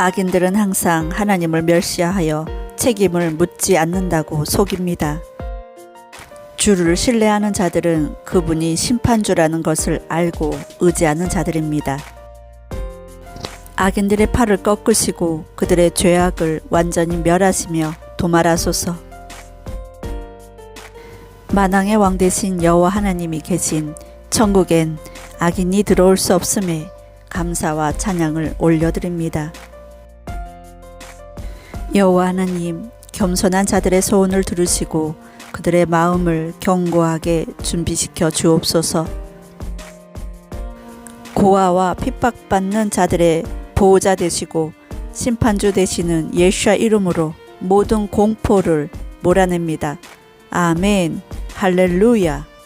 악인들은 항상 하나님을 멸시하여 책임을 묻지 않는다고 속입니다. 주를 신뢰하는 자들은 그분이 심판주라는 것을 알고 의지하는 자들입니다. 악인들의 팔을 꺾으시고 그들의 죄악을 완전히 멸하시며 도말하소서. 만왕의 왕 대신 여호와 하나님이 계신 천국엔 악인이 들어올 수 없음에 감사와 찬양을 올려드립니다. 여호와 하나님 겸손한 자들의 소원을 들으시고 그들의 마음을 견고하게 준비시켜 주옵소서. 고아와 핍박받는 자들의 보호자 되시고 심판주 되시는 예수와 이름으로 모든 공포를 몰아냅니다. 아멘. 할렐루야.